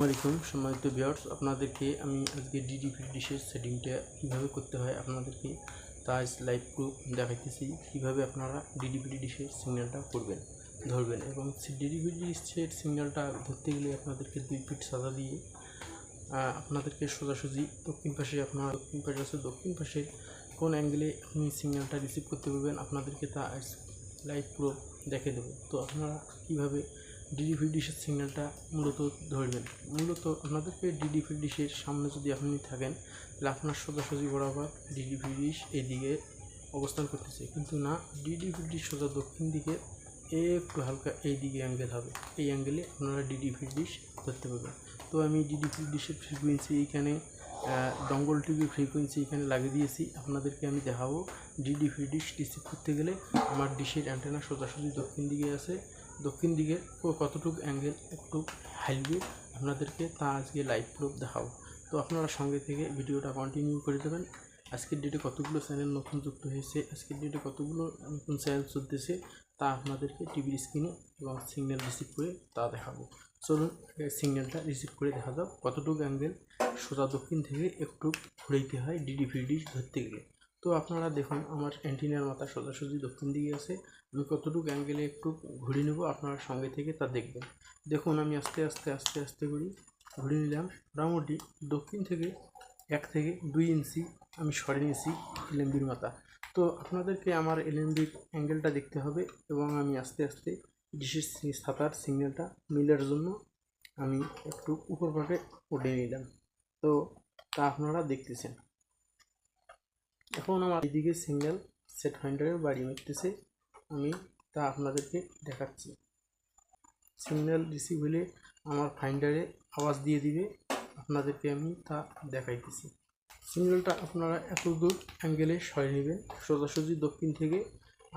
আসসালামাইকুম সম্মানিত ভিউয়ার্স, আপনাদেরকে আমি আজকে ডিডিপি ডিশের সেটিংটা কীভাবে করতে হয় আপনাদেরকে তা আজ লাইভ প্রুফ দেখাইতেছি, কীভাবে আপনারা ডিডিপি ডিশের সিগন্যালটা করবেন, ধরবেন এবং ডিডিপি ডিশের সিগন্যালটা ধরতে গেলে আপনাদেরকে দুই ফিট সাদা দিয়ে আপনাদেরকে সোজাসুজি দক্ষিণ পাশে আপনার দক্ষিণ পাশে আছে, দক্ষিণ পাশে কোন অ্যাঙ্গেলে আপনি সিগন্যালটা রিসিভ করতে পারবেন, আপনাদেরকে তা আজ লাইভ প্রুফ দেখে দেবো। তো আপনারা কীভাবে ডিডিপি ডিশের সিগন্যালটা মূলত ধরবেন মূলত আপনাদেরকে ডিডিপি ডিশের সামনে যদি আপনি থাকেন, তাহলে আপনার সোজাসুজি বরাবর ডিডিপি ডিশ এইদিকে অবস্থান করতেছে। কিন্তু না ডিডিপি ডিশ সোজা দক্ষিণ দিকে, একটু হালকা এই দিকে অ্যাঙ্গেল হবে। এই অ্যাঙ্গেলে আপনারা ডিডিপি ডিশ ধরতে পারবেন। তো আমি ডিডিপি ডিশের ফ্রিকুয়েন্সি এইখানে ডঙ্গল টিভির ফ্রিকোয়েন্সি এখানে লাগিয়ে দিয়েছি। আপনাদেরকে আমি দেখাবো। ডিডি ডিডিপি ডিশ রিসিভ করতে গেলে আমার ডিশের অ্যান্টেনা সোজাসুজি দক্ষিণ দিকে আছে। দক্ষিণ দিকে কতটুকু অ্যাঙ্গেল একটু হাইলবে আপনাদেরকে তা আজকে লাইভ প্রুফ দেখাবো। তো আপনারা সঙ্গে থেকে ভিডিওটা কন্টিনিউ করে দেবেন। আজকের ডেটে কতগুলো চ্যানেল নতুন যুক্ত হয়েছে, আজকের ডেটে কতগুলো নতুন চ্যানেল চলতেছে, তা আপনাদেরকে টিভির স্ক্রিনে এবং সিগন্যাল রিসিভ করে তা দেখাবো। চলুন সিগন্যালটা রিসিভ করে দেখা যাক কতটুকু অ্যাঙ্গেল সোজা দক্ষিণ থেকে একটু ঘুরাইতে হয় ডিডি ডিশ ধরতে গেলে। তো আপনারা দেখুন, আমার অ্যান্টিনার মাথা সোজাসুজি দক্ষিণ দিকে আছে। আমি কতটুকু অ্যাঙ্গেলে একটু ঘুরিয়ে নেব, আপনারা সঙ্গে থেকে তা দেখবেন। দেখুন, আমি আস্তে আস্তে আস্তে আস্তে করি ঘুরিয়ে নিলাম। মোটামুটি দক্ষিণ থেকে এক থেকে দুই ইঞ্চি আমি সরে নিয়েছি এলএমবির মাথা। তো আপনাদেরকে আমার এলএমবির অ্যাঙ্গেলটা দেখতে হবে এবং আমি আস্তে আস্তে ডিশের সাঁতার সিগন্যালটা মিলার জন্য আমি একটু উপর পাকে উঠে নিলাম। তো তা আপনারা দেখতেছেন। এখন আমার এইদিকে সিঙ্গেল সেট ফাইন্ডারের বাড়ি মারতেছে আমি তা আপনাদেরকে দেখাচ্ছি। সিগন্যাল রিসিভ হলে আমার ফাইন্ডারে আওয়াজ দিয়ে দিবে, আপনাদেরকে আমি তা দেখাইতেছি। সিগন্যালটা আপনারা এত দূর অ্যাঙ্গেলে সরে নেবেন, সোজাসুজি দক্ষিণ থেকে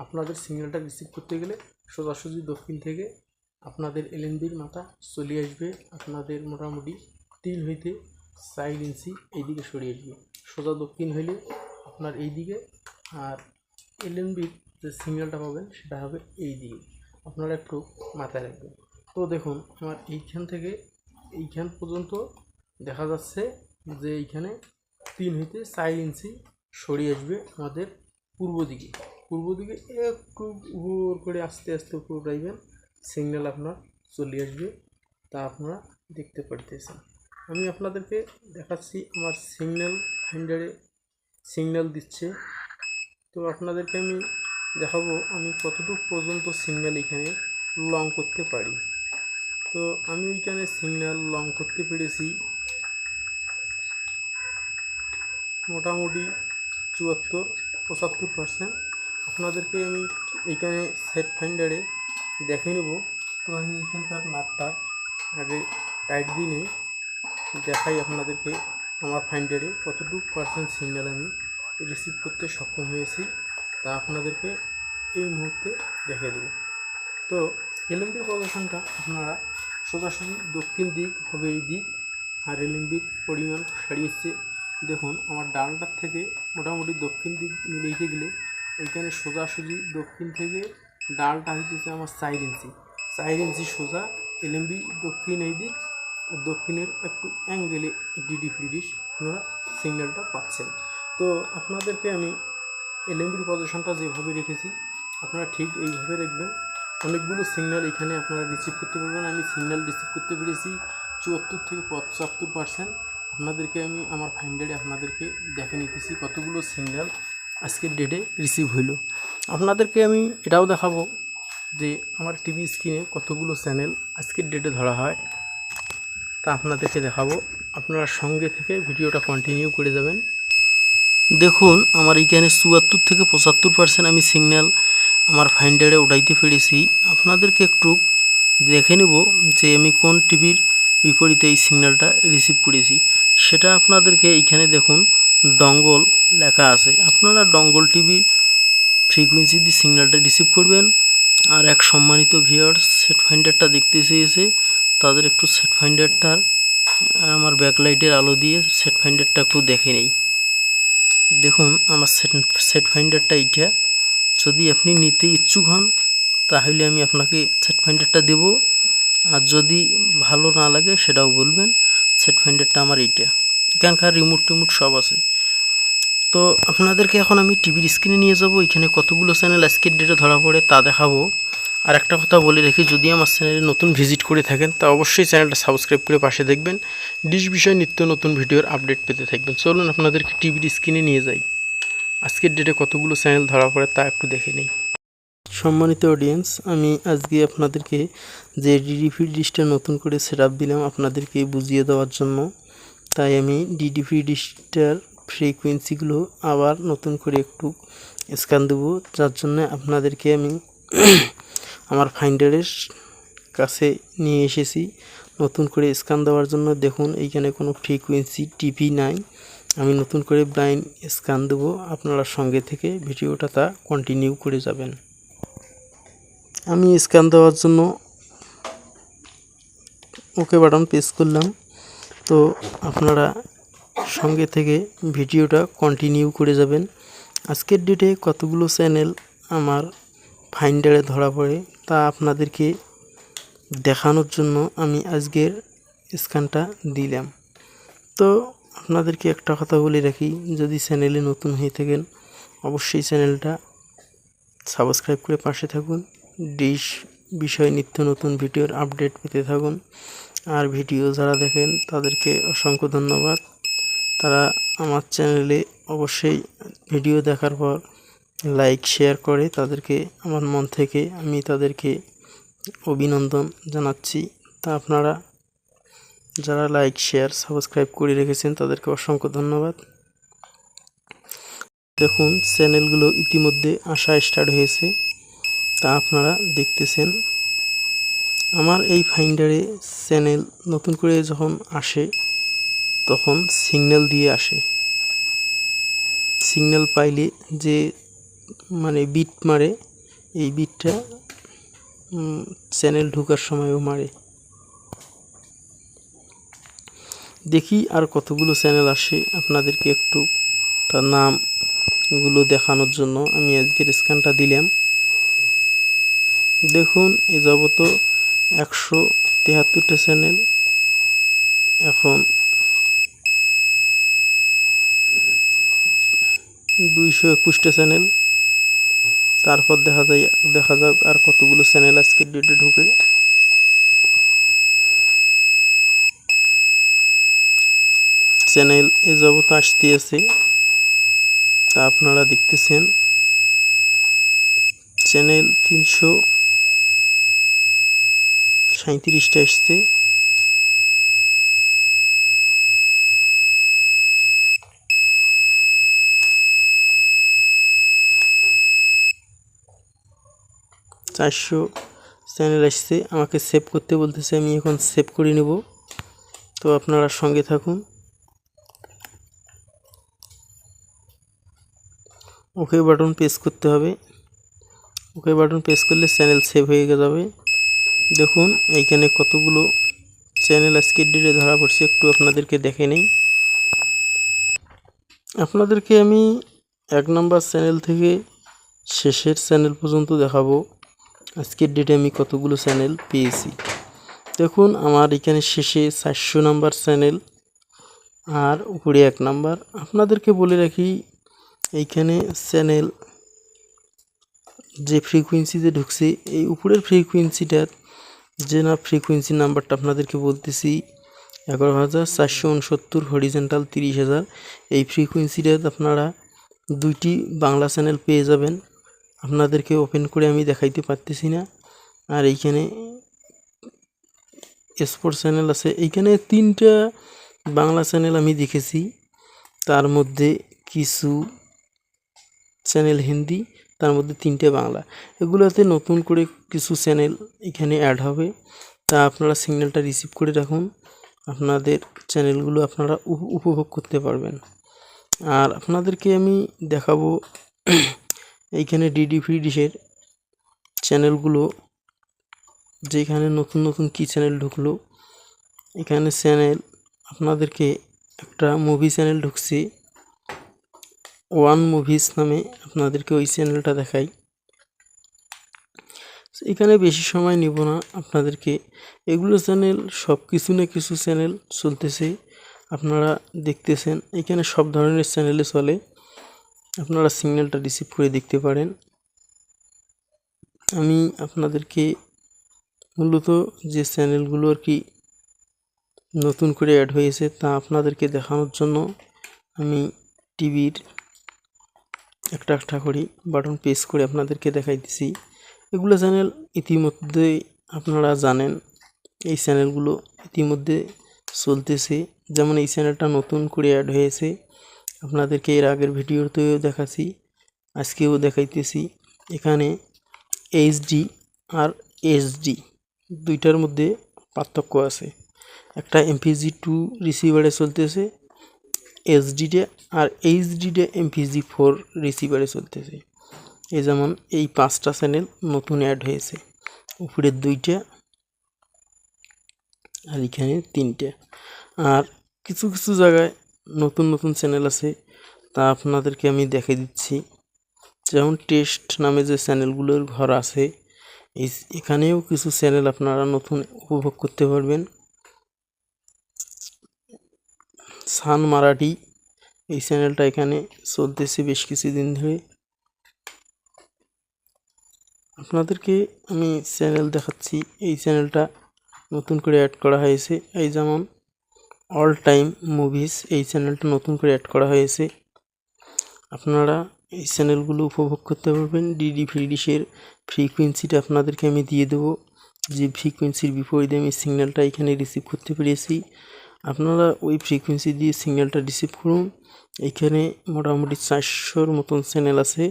আপনাদের সিগন্যালটা রিসিভ করতে গেলে সোজাসুজি দক্ষিণ থেকে আপনাদের এলএনবির মাথা চলে আসবে, আপনাদের মোটামুটি তিন হইতে চার ইঞ্চি এইদিকে সরিয়ে আসবে। সোজা দক্ষিণ হইলে আপনার এই দিকে আর এলএনবির যে সিগন্যালটা পাবেন, সেটা হবে এই দিকে। আপনারা একটু মাথায় রাখবেন। তো দেখুন, আমার এইখান থেকে এইখান পর্যন্ত দেখা যাচ্ছে যে এইখানে তিন হইতে চার ইঞ্চি সরিয়ে আসবে আমাদের পূর্ব দিকে। পূর্ব দিকে একটু উপর করে আস্তে আস্তে উপর উঠাইবেন সিগন্যাল আপনার চলে আসবে, তা আপনারা দেখতে পারতেছেন। আমি আপনাদেরকে দেখাচ্ছি আমার সিগন্যাল ফাইন্ডারে সিগন্যাল দিচ্ছে। তো আপনাদেরকে আমি দেখাবো আমি কতটুকু পর্যন্ত সিগন্যাল এখানে লং করতে পারি। তো আমি এখানে সিগন্যাল লং করতে পেরেছি মোটামুটি চুয়াত্তর, পঁচাত্তর পার্সেন্ট আপনাদেরকে আমি এইখানে সেট ফাইন্ডারে দেখে নেব। তো আমি এখানকার নাটটা আগে টাইট দিনে দেখাই আপনাদেরকে আমার ফাইন্ডারে কতটুকু পার্সেন্ট সিগন্যাল আমি রিসিভ করতে সক্ষম হয়েছি তা আপনাদেরকে এই মুহূর্তে দেখে দেব। তো এলএমবির প্রদর্শনটা আপনারা সোজাসুজি দক্ষিণ দিক হবে এই দিক আর এলএমবির পরিমাণ সারিয়েছে দেখুন, আমার ডালটার থেকে মোটামুটি দক্ষিণ দিক মিলাইতে গেলে এইখানে সোজাসুজি দক্ষিণ থেকে ডালটা হইতেছে আমার চার ইঞ্চি চার ইঞ্চি সোজা এলএমবি দক্ষিণ এই দিক দক্ষিণের একটু অ্যাঙ্গেলে ডিডি ফ্রিডিশ আপনারা সিগন্যালটা পাচ্ছেন। তো আপনাদেরকে আমি এলএমবির পজিশনটা যেভাবে রেখেছি, আপনারা ঠিক এইভাবে রাখবেন অনেকগুলো সিগন্যাল এখানে আপনারা রিসিভ করতে পারবেন। আমি সিগন্যাল রিসিভ করতে পেরেছি চুয়াত্তর থেকে পঁচাত্তর পার্সেন্ট আপনাদেরকে আমি আমার ফাইন্ডারে আপনাদেরকে দেখে নিতেছি কতগুলো সিগন্যাল আজকের ডেটে রিসিভ হইল। আপনাদেরকে আমি এটাও দেখাবো যে আমার টিভি স্ক্রিনে কতগুলো চ্যানেল আজকের ডেটে ধরা হয়। তা আপনাদেরকে দেখাবো। আপনারা সঙ্গে থেকে ভিডিওটা কন্টিনিউ করে যাবেন। দেখুন, আমার এইখানে চুয়াত্তর থেকে পঁচাত্তর পার্সেন্ট আমি সিগন্যাল আমার ফাইন্ডারে উঠাইতে পেরেছি। আপনাদেরকে একটু দেখে নেব যে আমি কোন টিভির বিপরীতে এই সিগন্যালটা রিসিভ করেছি। সেটা আপনাদেরকে এইখানে দেখুন ডঙ্গল লেখা আছে। আপনারা ডঙ্গল টিভির ফ্রিকুয়েন্সি দিয়ে সিগন্যালটা রিসিভ করবেন। আর এক সম্মানিত ভিউয়ার্স সেট ফাইন্ডারটা দেখতে চেয়েছে। তাদের একটু সেট ফাইন্ডারটার আমার ব্যাকলাইটের আলো দিয়ে সেট ফাইন্ডারটা একটু দেখে নেই। দেখুন, আমার সেট সেট ফাইন্ডারটা এইটা। যদি আপনি নিতে ইচ্ছুক হন, তাহলে আমি আপনাকে সেট ফাইন্ডারটা দেব। আর যদি ভালো না লাগে, সেটাও বলবেন সেট ফাইন্ডারটা আমার এইটা। এখানকার রিমোট টিমোট সব আছে। তো আপনাদেরকে এখন আমি টিভির স্ক্রিনে নিয়ে যাব। এখানে কতগুলো চ্যানেল আজকের ডেটে ধরা পড়ে তা দেখাবো। আর একটা কথা বলে রাখি যদি আমার চ্যানেলে নতুন ভিজিট করে থাকেন, তা অবশ্যই চ্যানেলটা সাবস্ক্রাইব করে পাশে দেখবেন। ডিশ বিষয়ে নিত্য নতুন ভিডিওর আপডেট পেতে থাকবেন। চলুন আপনাদেরকে টিভির স্ক্রিনে নিয়ে যাই। আজকের ডেটে কতগুলো চ্যানেল ধরা পড়ে তা একটু দেখে নিই। সম্মানিত অডিয়েন্স আমি আজকে আপনাদেরকে যে ডিডিপি ডিশটা নতুন করে সেট দিলাম, আপনাদেরকে বুঝিয়ে দেওয়ার জন্য। তাই আমি ডিডিপি ডিশটার ফ্রিকোয়েন্সিগুলো আবার নতুন করে একটু স্ক্যান দেবো। যার জন্য আপনাদেরকে আমি আমার ফাইন্ডারের কাছে নিয়ে এসেছি। নতুন করে স্ক্যান দেওয়ার জন্য দেখুন, এইখানে কোনো ফ্রিকুয়েন্সি টিভি নাই। আমি নতুন করে ব্লাইন্ড স্ক্যান দেবো, আপনারা সঙ্গে থেকে ভিডিওটা তা কন্টিনিউ করে যাবেন। আমি স্ক্যান দেওয়ার জন্য ওকে বাটন প্রেস করলাম। তো আপনারা সঙ্গে থেকে ভিডিওটা কন্টিনিউ করে যাবেন। আজকের ডেটে কতগুলো চ্যানেল আমার ফাইন্ডারে ধরা পড়ে তা আপনাদেরকে দেখানোর জন্য আমি আজকের স্ক্যানটা দিলাম। তো আপনাদেরকে একটা কথা বলে রাখি, যদি চ্যানেলে নতুন হয়ে থাকেন, অবশ্যই চ্যানেলটা সাবস্ক্রাইব করে পাশে থাকুন। ডিশ বিষয় নিত্য নতুন ভিডিওর আপডেট পেতে থাকুন। আর ভিডিও যারা দেখেন, তাদেরকে অসংখ্য ধন্যবাদ। তারা আমার চ্যানেলে অবশ্যই ভিডিও দেখার পর লাইক শেয়ার করে তাদেরকে, আমার মন থেকে আমি তাদেরকে অভিনন্দন জানাচ্ছি। তা আপনারা যারা লাইক শেয়ার সাবস্ক্রাইব করে রেখেছেন, তাদেরকে অসংখ্য ধন্যবাদ। দেখুন, চ্যানেলগুলো ইতিমধ্যে আসা স্টার্ট হয়েছে। তা আপনারা দেখতেছেন। আমার এই ফাইন্ডারে চ্যানেল নতুন করে যখন আসে, তখন সিগন্যাল দিয়ে আসে। সিগন্যাল পাইলে যে মানে বিট মারে। এই বিটটা চ্যানেল ঢোকার সময়ও মারে। দেখি আর কতগুলো চ্যানেল আসে আপনাদেরকে একটু তার নামগুলো দেখানোর জন্য। আমি আজকের স্ক্যানটা দিলাম। দেখুন, এ যাবত একশো তেহাত্তরটা চ্যানেল এখন দুইশো একুশটা চ্যানেল তারপর দেখা যায়, দেখা যাক আর কতগুলো চ্যানেল আজকের ডেটে ঢুকে। চ্যানেল এ যাবত আসতে আছে। তা আপনারা দেখতেছেন। চ্যানেল তিনশো সাঁত্রিশটা এসছে চারশো চ্যানেল আসছে। আমাকে সেভ করতে বলতেছে, আমি এখন সেভ করে নেব। তো আপনারা সঙ্গে থাকুন। ওকে বাটন প্রেস করতে হবে। ওকে বাটন প্রেস করলে চ্যানেল সেভ হয়ে যাবে। দেখুন, এইখানে কতগুলো চ্যানেল আজকের ডেটে ধরা পড়ছে, একটু আপনাদেরকে দেখে নেই। আপনাদেরকে আমি এক নম্বর চ্যানেল থেকে শেষের চ্যানেল পর্যন্ত দেখাবো। আজকের ডেটে আমি কতগুলো চ্যানেল পেয়েছি? দেখুন, আমার এখানে শেষে চারশো নাম্বার চ্যানেল আর উপরে এক নাম্বার। আপনাদেরকে বলে রাখি, এইখানে চ্যানেল যে ফ্রিকুয়েন্সিতে ঢুকছে, এই উপরের ফ্রিকুয়েন্সিটার যে না ফ্রিকুয়েন্সি নাম্বারটা আপনাদেরকে বলতেছি, এগারো হাজার চারশো উনসত্তর হরিজেন্টাল তিরিশ হাজার, এই ফ্রিকুয়েন্সিটার আপনারা দুইটি বাংলা চ্যানেল পেয়ে যাবেন। আপনাদেরকে ওপেন করে আমি দেখাইতে পারতেছি না। আর এইখানে স্পোর্টস চ্যানেল আছে। এইখানে তিনটা বাংলা চ্যানেল আমি দেখেছি। তার মধ্যে কিছু চ্যানেল হিন্দি, তার মধ্যে তিনটে বাংলা। এগুলোতে নতুন করে কিছু চ্যানেল এখানে অ্যাড হবে। তা আপনারা সিগন্যালটা রিসিভ করে রাখুন। আপনাদের চ্যানেলগুলো আপনারা উপভোগ করতে পারবেন। আর আপনাদেরকে আমি দেখাবো এইখানে ডিডি ফ্রি ডিশের চ্যানেলগুলো যেখানে নতুন নতুন কী চ্যানেল ঢুকলো, এখানে চ্যানেল আপনাদেরকে একটা মুভি চ্যানেল ঢুকছে ওয়ান মুভিস নামে আপনাদেরকে ওই চ্যানেলটা দেখাই। এখানে বেশি সময় নিব না, আপনাদেরকে এগুলো চ্যানেল সব কিছু না কিছু চ্যানেল চলতেছে, আপনারা দেখতেছেন, এখানে সব ধরনের চ্যানেলে চলে। আপনারা সিগন্যালটা রিসিভ করে দেখতে পারেন। আমি আপনাদেরকে মূলত যে চ্যানেলগুলো আর কি নতুন করে অ্যাড হয়েছে তা আপনাদেরকে দেখানোর জন্য আমি টিভির একটা একটা করে বাটন প্রেস করে আপনাদেরকে দেখাইতেছি এগুলো চ্যানেল ইতিমধ্যে আপনারা জানেন, এই চ্যানেলগুলো ইতিমধ্যে চলতেছে। যেমন এই চ্যানেলটা নতুন করে অ্যাড হয়েছে আপনাদেরকে এর আগের ভিডিওতেও দেখাচ্ছি, আজকেও দেখাইতেছি। এখানে এইচডি আর এসডি দুইটার মধ্যে পার্থক্য আছে। একটা এমপিজি টু রিসিভারে চলতেছে এসডিডে আর এইচডিডে এমপিজি ফোর রিসিভারে চলতেছে। এই যেমন এই পাঁচটা চ্যানেল নতুন অ্যাড হয়েছে। উপরের দুইটা আর এখানে তিনটে। আর কিছু কিছু জায়গায় নতুন নতুন চ্যানেল আছে, তা আপনাদেরকে আমি দেখে দিচ্ছি। যেমন টেস্ট নামে যে চ্যানেলগুলোর ঘর আছে এখানেও কিছু চ্যানেল আপনারা নতুন উপভোগ করতে পারবেন। সান মারাঠি, এই চ্যানেলটা এখানে চলতেছে বেশ কিছুদিন ধরে। আপনাদেরকে আমি চ্যানেল দেখাচ্ছি, এই চ্যানেলটা নতুন করে অ্যাড করা হয়েছে। এই যেমন অল টাইম মুভিস এই চ্যানেলটা নতুন করে অ্যাড করা হয়েছে। আপনারা এই চ্যানেলগুলো উপভোগ করতে পারবেন। ডিডি ফ্রি ডিশের ফ্রিকুয়েন্সিটা আপনাদেরকে আমি দিয়ে দেবো। যে ফ্রিকুয়েন্সির বিপরীতে আমি সিগন্যালটা এখানে রিসিভ করতে পেরেছি। আপনারা ওই ফ্রিকুয়েন্সি দিয়ে সিগন্যালটা রিসিভ করুন। এখানে মোটামুটি চারশোর মতন চ্যানেল আছে,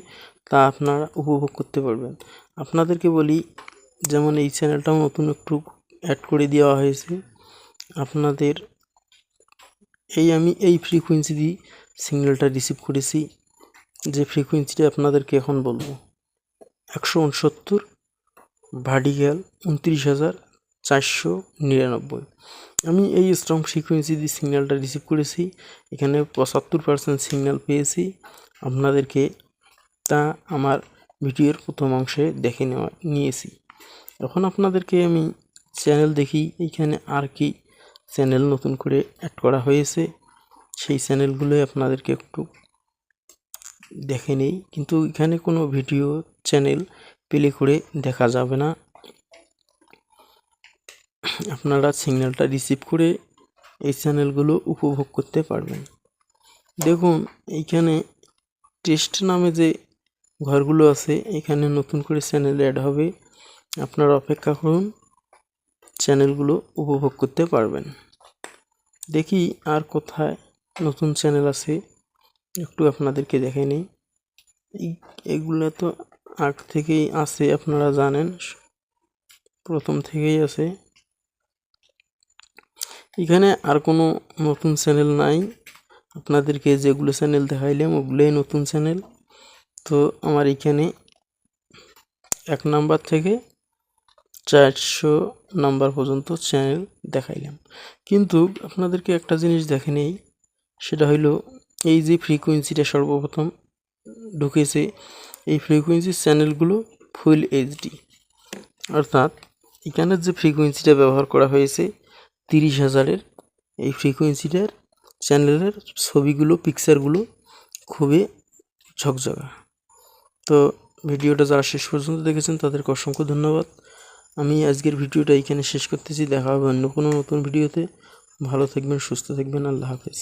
তা আপনারা উপভোগ করতে পারবেন। আপনাদেরকে বলি, যেমন এই চ্যানেলটাও নতুন একটু অ্যাড করে দেওয়া হয়েছে। আপনাদের এই আমি এই ফ্রিকুয়েন্সি দিয়ে সিগন্যালটা রিসিভ করেছি। যে ফ্রিকুয়েন্সিটা আপনাদেরকে এখন বলব। একশো উনসত্তর ভার্টিক্যাল উনত্রিশ হাজার, চারশো নিরানব্বই। আমি এই স্ট্রং ফ্রিকুয়েন্সি দিয়ে সিগন্যালটা রিসিভ করেছি। এখানে পঁচাত্তর পার্সেন্ট সিগন্যাল পেয়েছি। আপনাদেরকে তা আমার ভিডিওর প্রথম অংশে দেখে নেওয়া, নিয়েছি। এখন আপনাদেরকে আমি চ্যানেল দেখি। এইখানে আর কি চ্যানেল নতুন করে অ্যাড করা হয়েছে। সেই চ্যানেলগুলোই আপনাদেরকে একটু দেখে নেই। কিন্তু এখানে কোনো ভিডিও চ্যানেল প্লে করে দেখা যাবে না। আপনারা সিগন্যালটা রিসিভ করে এই চ্যানেলগুলো উপভোগ করতে পারবেন। দেখুন, এইখানে টেস্ট নামে যে ঘরগুলো আছে, এখানে নতুন করে চ্যানেল অ্যাড হবে। আপনারা অপেক্ষা করুন। চ্যানেলগুলো উপভোগ করতে পারবেন। দেখি আর কোথায় নতুন চ্যানেল আছে, একটু আপনাদেরকে দেখে নিই। এগুলো তো আগ থেকেই আছে, আপনারা জানেন। প্রথম থেকেই আছে। এখানে আর কোনো নতুন চ্যানেল নাই। আপনাদেরকে যেগুলো চ্যানেল দেখাইলাম, ওগুলোই নতুন চ্যানেল। তো আমার এখানে এক নাম্বার থেকে চারশো নাম্বার পর্যন্ত চ্যানেল দেখাইলাম। কিন্তু আপনাদেরকে একটা জিনিস দেখে নেই, সেটা হইল এই যে ফ্রিকুয়েন্সিটা সর্বপ্রথম ঢুকেছে, এই ফ্রিকুয়েন্সির চ্যানেলগুলো ফুল এইচডি অর্থাৎ এখানের যে ফ্রিকুয়েন্সিটা ব্যবহার করা হয়েছে, তিরিশ হাজারের, এই ফ্রিকুয়েন্সিটার চ্যানেলের ছবিগুলো পিকচারগুলো খুবই ঝকঝকা। তো ভিডিওটা যারা শেষ পর্যন্ত দেখেছেন, তাদেরকে অসংখ্য ধন্যবাদ। আমি আজকের ভিডিওটা এখানে শেষ করতেছি। দেখা হবে অন্য কোনো নতুন ভিডিওতে। ভালো থাকবেন, সুস্থ থাকবেন। আল্লাহ হাফেজ।